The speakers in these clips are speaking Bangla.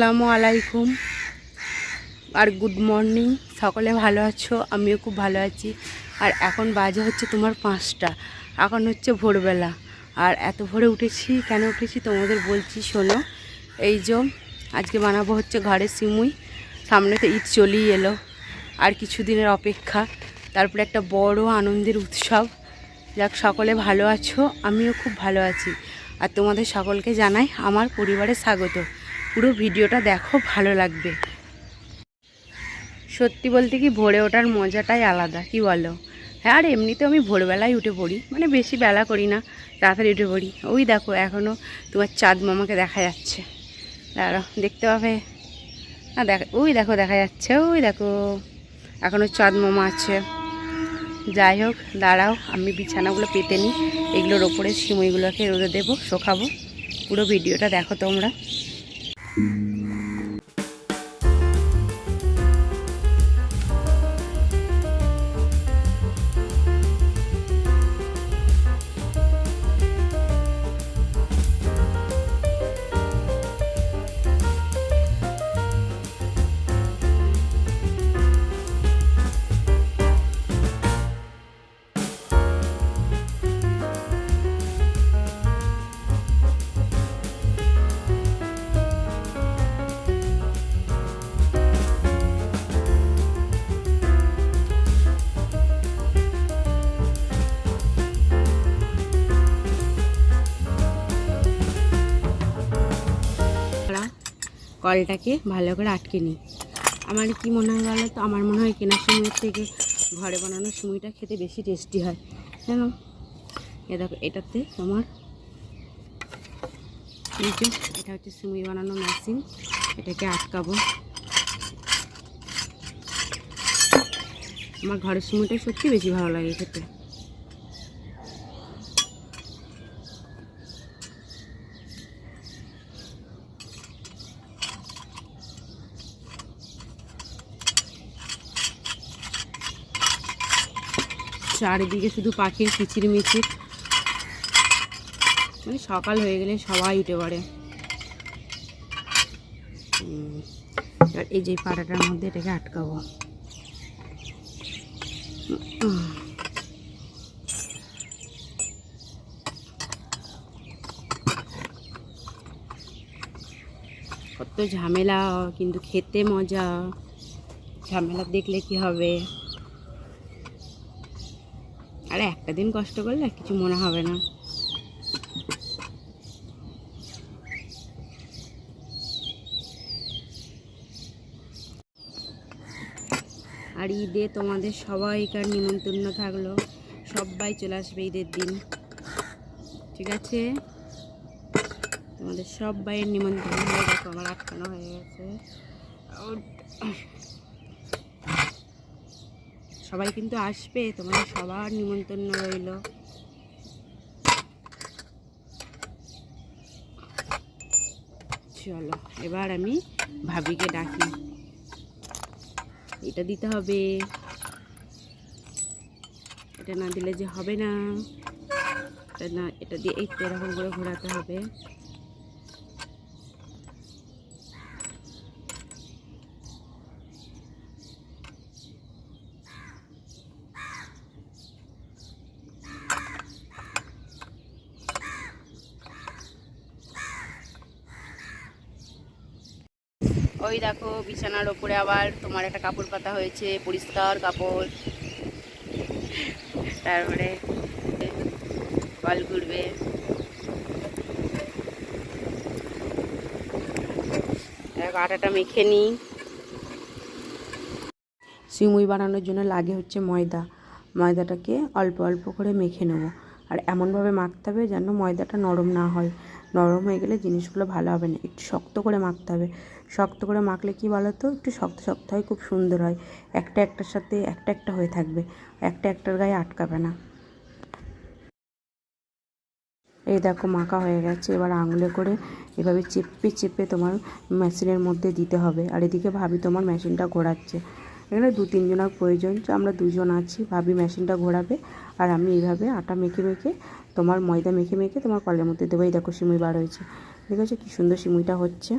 আসসালামু আলাইকুম। আর গুড মর্নিং সকলে ভালো আছো? আমিও খুব ভালো আছি। আর এখন বাজে হচ্ছে তোমার পাঁচটা। এখন হচ্ছে ভোরবেলা। আর এত ভোরে উঠেছি, কেন উঠেছি তোমাদের বলছি, শোনো। এই যে, আজকে বানাবো হচ্ছে ঘরের সিমুই। সামনে তো ঈদ চলেই এলো। আর কিছু দিনের অপেক্ষা। তারপরে একটা বড় আনন্দের উৎসব। যাক, সকলে ভালো আছো? আমিও খুব ভালো আছি। আর তোমাদের সকলকে জানাই আমার পরিবারে স্বাগত। পুরো ভিডিওটা দেখো, ভালো লাগবে। সত্যি বলতে কি, ভোরে ওঠার মজাটাই আলাদা, কি বলো? হ্যাঁ আর এমনিতে আমি ভোরবেলায় উঠে পড়ি মানে বেশি বেলা করি না তাড়াতাড়ি উঠে পড়ি। ওই দেখো এখনও তোমার চাঁদ মামাকে দেখা যাচ্ছে। দাঁড়াও, দেখতে পাবে? না, দেখ, ওই দেখো, দেখা যাচ্ছে, ওই দেখো। এখনও চাঁদ মামা আছে। যাই হোক, দাঁড়াও, আমি বিছানাগুলো পেতে নিই। এগুলোর ওপরে সিমইগুলোকে রোদে দেবো, শোকাবো। পুরো ভিডিওটা দেখো তোমরা। আমরা কলটাকে ভালো করে আটকে নিই। আমার কি মনে হয় বলো তো? আমার মনে হয় কেনার সময়ের থেকে ঘরে বানানোর সময়টা খেতে বেশি টেস্টি হয়। জানো? এ দেখো, এটাতে তোমার এটা হচ্ছে সিমুই বানানো মেশিন এটাকে আটকাবো। আমার ঘরের সিমুইটা সত্যি বেশি ভালো লাগে খেতে। চারিদিকে শুধু পাখির কিচির মিচির মানে সকাল হয়ে গেলে সবাই উঠে পড়ে। এবার এই যে পাটাটার মধ্যে এটাকে আটকাবো। কত ঝামেলা, কিন্তু খেতে মজা। ঝামেলা দেখলে কি হবে? আরে, একটা দিন কষ্ট করলে আর কিছু মনে হবে না। আর ঈদে তোমাদের সবাইকার নিমন্ত্রণ থাকল। সবাই চলে আসবে ঈদের দিন। ঠিক আছে? তোমাদের সবাইয়ের নিমন্ত্রণ হয়ে দেখো আমার আটকানো হয়ে গেছে। সবাই কিন্তু আসবে, তোমাদের সবার নিমন্ত্রণ রইল। চলো, এবার আমি ভাবিকে ডাকি। এটা দিতে হবে। এটা না দিলে যে হবে না। এটা না, এটা দিয়ে এই এরকম করে ঘোরাতে হবে। ওই দেখো বিছানার ওপরে আবার তোমার একটা কাপড় পাতা হয়েছে, পরিষ্কার কাপড়। তারপরে কল ঘুরবে। আটাটা মেখে নিই। সিমুই বানানোর জন্য লাগে হচ্ছে ময়দা। ময়দাটাকে অল্প অল্প করে মেখে নেব। আর এমনভাবে মাখতে হবে যেন ময়দাটা নরম না হয়। নরম হয়ে গেলে জিনিসগুলো ভালো হবে না। একটু শক্ত করে মাখতে হবে। শক্ত করে মাখলে কি বলো তো একটু শক্ত শক্ত হয়, খুব সুন্দর হয়। একটা একটার সাথে একটা একটা হয়ে থাকবে। একটা একটার গায়ে আটকাবে না। এই দেখো মাখা হয়ে গেছে। এবার আঙুলে করে এভাবে চেপে চেপে তোমার মেশিনের মধ্যে দিতে হবে। আর এদিকে ভাবি তোমার মেশিনটা ঘোরাচ্ছে। এখানে দু তিনজনের প্রয়োজন। আমরা দুজন আছি। ভাবি মেশিনটা ঘোরাবে। আর আমি এইভাবে আটা মেখে মেখে তোমার ময়দা মেখে মেখে তোমার কলের মধ্যে দেবো। এই দেখো সিমুই বার হয়েছে। দেখেছ কী সুন্দর সিমুইটা হচ্ছে?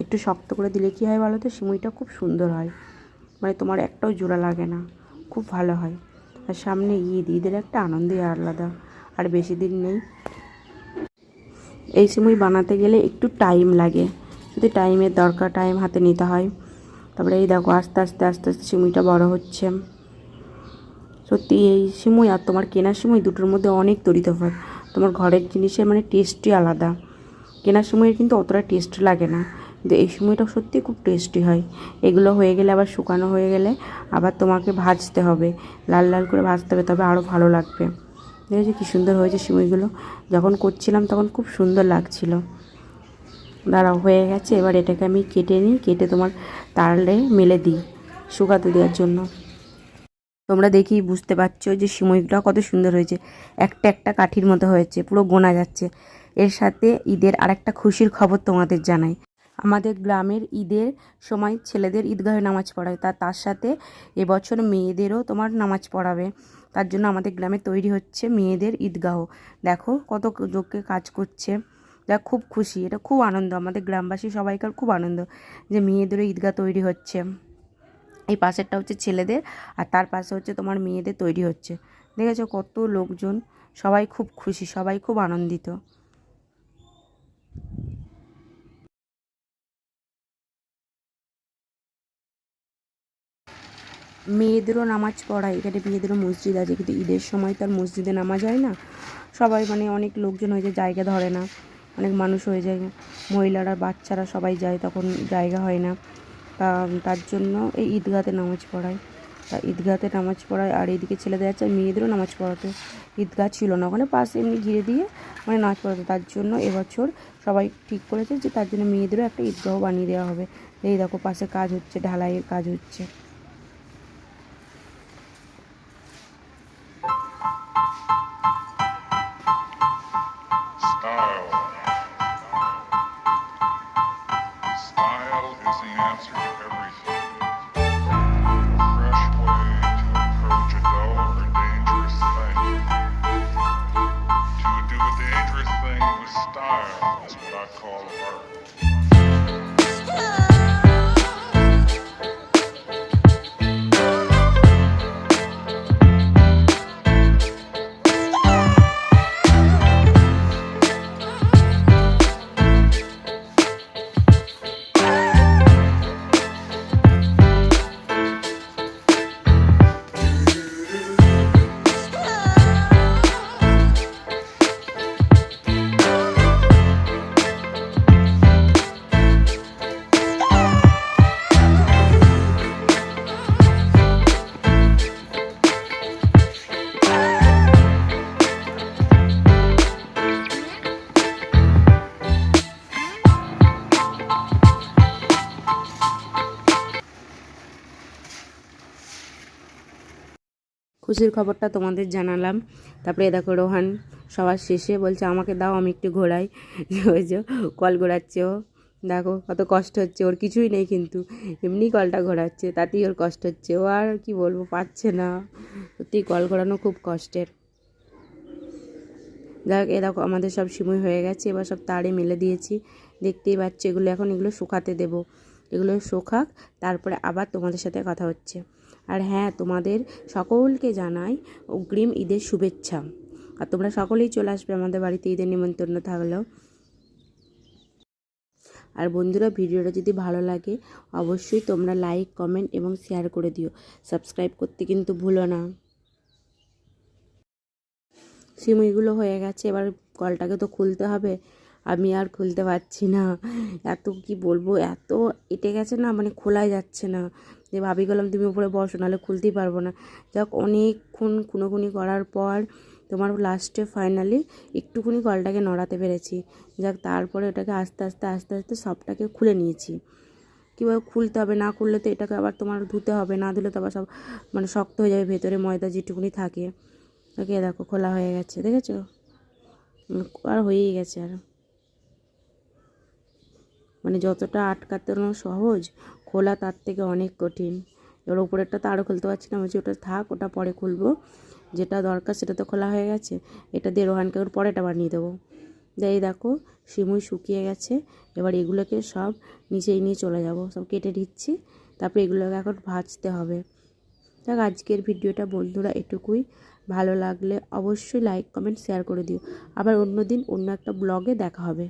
একটু শক্ত করে দিলে কী হয় বলো তো? সিমুইটা খুব সুন্দর হয়। মানে তোমার একটাও জোড়া লাগে না। খুব ভালো হয়। আর সামনে ঈদ, ঈদের একটা আনন্দই আলাদা। আর বেশি দিন নেই। এই সিমুই বানাতে গেলে একটু টাইম লাগে। যদি টাইমের দরকার, টাইম হাতে নিতে হয়। তারপরে এই দেখো, আস্তে আস্তে আস্তে আস্তে সিমুইটা বড় হচ্ছে। সত্যি, এই সিমুই আর তোমার কেনার সিমুই দুটোর মধ্যে অনেক তরিতফাত তোমার ঘরের জিনিসের মানে টেস্টই আলাদা। কেনার সময় কিন্তু অতটা টেস্ট লাগে না। কিন্তু এই সময়টা সত্যি খুব টেস্টি হয়। এগুলো হয়ে গেলে আবার শুকানো হয়ে গেলে আবার তোমাকে ভাজতে হবে। লাল লাল করে ভাজতে হবে, তবে আরও ভালো লাগবে। দেখেছি কী সুন্দর হয়েছে সিমইগুলো যখন করছিলাম তখন খুব সুন্দর লাগছিল। দাঁড়াও, হয়ে গেছে। এবার এটাকে আমি কেটে নিই, কেটে তোমার তাড়লে মেলে দিই শুকাতে দেওয়ার জন্য। তোমরা দেখি বুঝতে পারছ যে সিমইগুলো কত সুন্দর হয়েছে। একটা একটা কাঠির মতো হয়েছে, পুরো গোনা যাচ্ছে। এর সাথে ঈদের আরেকটা খুশির খবর তোমাদের জানাই। আমাদের গ্রামের ঈদের সময় ছেলেদের ঈদগাহে নামাজ পড়ায়। তা, তার সাথে এবছর মেয়েদেরও তোমার নামাজ পড়াবে। তার জন্য আমাদের গ্রামে তৈরি হচ্ছে মেয়েদের ঈদগাহ। দেখো কত লোককে কাজ করছে। যা খুব খুশি, এটা খুব আনন্দ। আমাদের গ্রামবাসী সবাইকার খুব আনন্দ যে মেয়েদেরও ঈদগাহ তৈরি হচ্ছে। এই পাশেরটা হচ্ছে ছেলেদের আর তার পাশে হচ্ছে তোমার মেয়েদের তৈরি হচ্ছে। দেখেছ কত লোকজন? সবাই খুব খুশি, সবাই খুব আনন্দিত। মেয়েদেরও নামাজ পড়ায়। এখানে মেয়েদেরও মসজিদ আছে, কিন্তু ঈদের সময় তো আর মসজিদে নামাজ হয় না। সবাই মানে অনেক লোকজন হয়ে যায়, জায়গা ধরে না। অনেক মানুষ হয়ে যায়। মহিলারা, বাচ্চারা সবাই যায়, তখন জায়গা হয় না। তা, তার জন্য এই ঈদগাতে নামাজ পড়ায়। তা ঈদগাতে নামাজ পড়ায়, আর এইদিকে ছেলেদের যাচ্ছে মেয়েদেরও নামাজ পড়াতো। ঈদগাহ ছিল না, ওখানে পাশে এমনি ঘিরে দিয়ে মানে নামাজ পড়াতো। তার জন্য এবছর সবাই ঠিক করেছে যে তার জন্য মেয়েদেরও একটা ঈদগাহ বানিয়ে দেওয়া হবে। এই দেখো, পাশে কাজ হচ্ছে, ঢালাইয়ের কাজ হচ্ছে। monster. খুশির খবরটা তোমাদের জানালাম। তারপরে দেখো রোহান সবার শেষে বলছে, আমাকে দাও, আমি একটু ঘোরাই। ওই যে কল ঘোরাচ্ছে ও। দেখো কত কষ্ট হচ্ছে, ওর কিছুই নেই কিন্তু। এমনি কলটা ঘোরাচ্ছে, তাতেই ওর কষ্ট হচ্ছে। ও আর কি বলব পাচ্ছে না। সত্যি কল ঘোরানো খুব কষ্টের। যাক, এ দেখো, আমাদের সব সিমুই হয়ে গেছে। এবার সব তারে মেলে দিয়েছি। দেখতেই পাচ্ছি, এগুলো এখন এগুলো শুকাতে দেবো। এগুলো শুকাক, তারপরে আবার তোমাদের সাথে কথা হচ্ছে। আর হ্যাঁ তোমাদের সকলকে জানাই অগ্রিম ঈদের শুভেচ্ছা। আর তোমরা সকলেই চলে আসবে আমাদের বাড়িতে, ঈদের নিমন্ত্রণ থাকলেও। আর বন্ধুরা, ভিডিওটা যদি ভালো লাগে, অবশ্যই তোমরা লাইক কমেন্ট এবং শেয়ার করে দিও। সাবস্ক্রাইব করতে কিন্তু ভুলো না। সিমুইগুলো হয়ে গেছে, এবার কলটাকে তো খুলতে হবে। আমি আর খুলতে পারছি না। এত কি বলব, এত এটে গেছে না মানে খোলাই যাচ্ছে না। যে ভাবি গেলাম তুমি উপরে বসো, নাহলে খুলতেই পারব না। যাক, অনেকক্ষণ খুনোখুনি করার পর তোমার লাস্টে ফাইনালি একটুখানি কলটাকে নড়াতে পেরেছি। যাক, তারপরে ওটাকে আস্তে আস্তে আস্তে আস্তে সবটাকে খুলে নিয়েছি। কীভাবে খুলতে হবে, না খুললে তো এটাকে আবার তোমার ধুতে হবে, না ধুলে তো আবার সব মানে শক্ত হয়ে যাবে, ভেতরে ময়দা যেটুকুনি থাকে। ওকে, দেখো, খোলা হয়ে গেছে, দেখেছ? আর হয়েই গেছে আর। মানে যতটা আটকানো সহজ খোলা তার থেকে অনেক কঠিন। এবার উপরেরটা তো আরও খুলতে পারছি না বলছি, ওটা থাক, ওটা পরে খুলবো। যেটা দরকার সেটা তো খোলা হয়ে গেছে। এটা দিয়ে রোহানকে ওর পরেটা বানিয়ে দেবো। এই দেখো, সিমুই শুকিয়ে গেছে। এবার এগুলোকে সব নিচেই নিয়ে চলে যাব। সব কেটে দিচ্ছি তারপরে এগুলোকে এখন ভাজতে হবে। দেখ আজকের ভিডিওটা বন্ধুরা এটুকুই। ভালো লাগলে অবশ্যই লাইক, কমেন্ট, শেয়ার করে দিও। আবার অন্য দিন অন্য একটা ব্লগে দেখা হবে।